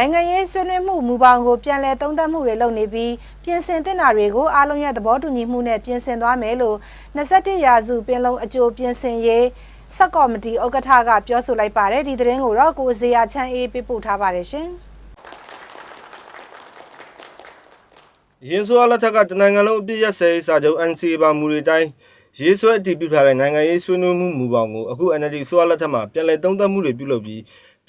နိုင်ငံရေးဆွေးနွေးမှုမူပေါင်းကိုပြန်လည်သုံးသပ်မှုတွေလုပ်နေပြီးပြင်ဆင်သင့်တာတွေကိုအားလုံးရဲ့သဘောတူညီမှုနဲ့ပြင်ဆင်သွားမယ်လို့21ရာစုပင်လုံအကြိုပြင်ဆင်ရေးစက်ကော်မတီဥက္ကဋ္ဌကပြောဆိုလိုက်ပါတယ်ဒီသတင်းကိုတော့ကိုဇေယျချမ်းအေးပေးပို့ထားပါတယ်ရှင်ရင်းဆိုအလက်ထက်ကတနိုင်ငံလုံးအပြည့်ရက်စဲစာချုပ် NCA ပါမူတွေတိုင်းရေးဆွဲအတည်ပြုထားတဲ့နိုင်ငံရေးဆွေးနွေးမှုမူပေါင်းကိုအခု NLD ဆိုအလက်ထက်မှာပြန်လည်သုံးသပ်မှုတွေပြုလုပ်ပြီး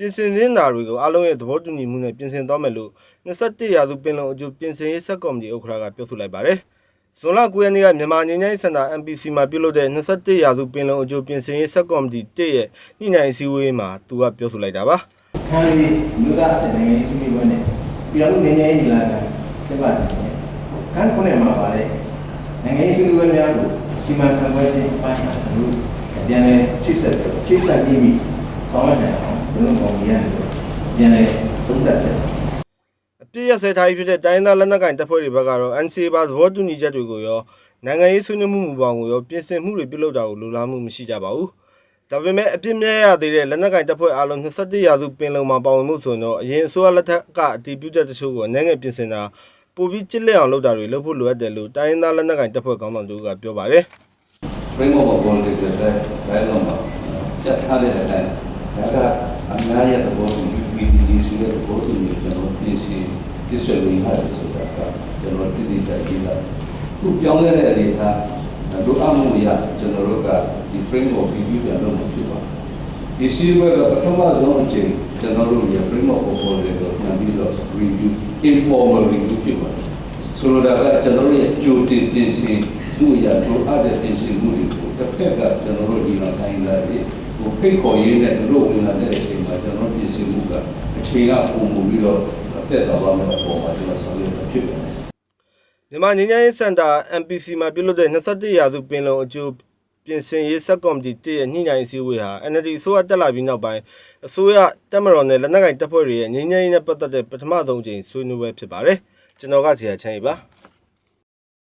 ပြင်ဆင်သင့်တာတွေကိုအားလုံးရဲ့သဘောတူညီမှုနဲ့ပြင်ဆင်သွားမယ်လို့21ရာစုပင်လုံအကျိုးပြင်ဆင်ရေးဆက်ကော်မတီဥက္ကဋ္ဌကပြောဆိုလိုက်ပါတယ်။ဇွန်လ9ရက်နေ့ကမြန်မာငြိမ်းချမ်းရေးစင်တာ MPC မှာပြုလုပ်တဲ့21ရာစုပင်လုံအကျိုးပြင်ဆင်ရေးဆက်ကော်မတီ1ရဲ့ညှိနှိုင်းအစည်းအဝေးမှာသူကပြောဆိုလိုက်တာပါ။ခံရည်မြို့သားစင်နိုင်ငံရေးဆွေးနွေးပွဲနဲ့ပြည်တော်စုနိုင်ငံရေးညီလာခံကျင်းပနေတယ်။ခံခုနဲ့မှာပါလေနိုင်ငံရေးဆွေးနွေးပွဲများကိုစီမံခန့်ခွဲခြင်းအပိုင်းအားတို့ပြန်လည်ချိတ်ဆက်ချိတ်ဆက်ပြီးပြီးဆောင်ရွက်နိုင်အောင် ဘယ်လိုပုံရလဲပြန်လည်သုံးသပ်တယ်အပြည့်ရစဲထားပြီးဖြစ်တဲ့တိုင်းသားလက်နက်ကိုင်တပ်ဖွဲ့တွေဘက်ကတော့ NCA ပါသဘောတူညီချက်တွေကိုရောနိုင်ငံရေးဆွေးနွေးမှုမူပေါင်းကိုရောပြင်ဆင်မှုတွေပြုလုပ်တာကိုလိုလားမှုမရှိကြပါဘူး။ဒါပေမဲ့အပြစ်မြဲရသေးတဲ့လက်နက်ကိုင်တပ်ဖွဲ့အလုံး21ရာစုပင်လုံမှာပါဝင်မှုဆိုရင်တော့အရင်အစိုးရလက်ထက်ကအတည်ပြုချက်တချို့ကိုအနေငယ်ပြင်ဆင်တာပိုပြီးကြစ်လက်အောင်လုပ်တာတွေလုပ်ဖို့လိုအပ်တယ်လို့တိုင်းသားလက်နက်ကိုင်တပ်ဖွဲ့ခေါင်းဆောင်တို့ကပြောပါတယ် framework of politics တွေလည်းလုံးပါကြက်ထားတဲ့အတိုင်းဒါကအ များရဲ့သဘောတူ UPDC ရဲ့သဘောတူညီကျွန်တော်ပြင်စီပြည့်စုံနေဟာဆိုတာကကျွန်တော်တည်တည်ကြရေးလာခုပြောင်းလဲတဲ့အနေအထားတို့အမှုရကျွန်တော်တို့ကဒီ framework review ပြန်လုပ်မှာဖြစ်ပါတယ်ဒီစီဝဲကပထမဆုံးအချိန်ကျွန်တော်တို့ရဲ့ framework of politics ကိုပြန်ပြီးတော့ review informal review ဖြစ်ပါတယ်ဆိုလိုတာကကျွန်တော်တို့ရဲ့ကြိုတင်ပြင်ဆင်မှုရတို့အပ်တဲ့ပြင်ဆင်မှုတွေကိုတစ်ဖက်ကကျွန်တော်တို့ဒီမှာတိုင်းလာပြီး ဟိုဖိတ်ခေါ်ရင်းနဲ့တို့ဝင်လာတဲ့အချိန်မှာကျွန်တော်ပြင်ဆင်မှုကအခြေကပုံမှုပြီးတော့အသက်တော်ပါမယ့်ပုံမှာကျွန်တော်ဆောင်ရွက်တာဖြစ်ပါတယ်။မြန်မာငြိမ်းချမ်းရေးစင်တာ MPC မှာပြုလုပ်တဲ့21ရာစုပင်လုံအကျိုးပြင်ဆင်ရေးဆက်ကော်မတီတရဲ့ညှိနှိုင်းအစည်းအဝေးဟာ NLD အစိုးရတက်လာပြီးနောက်ပိုင်းအစိုးရတက်မတော်နဲ့လက်နက်ကိုင်တပ်ဖွဲ့တွေရဲ့ငြိမ်းချမ်းရေးနဲ့ပတ်သက်တဲ့ပထမဆုံးအကြိမ်ဆွေးနွေးပွဲဖြစ်ပါတယ်။ကျွန်တော်ကဆရာချမ်းရီပါ။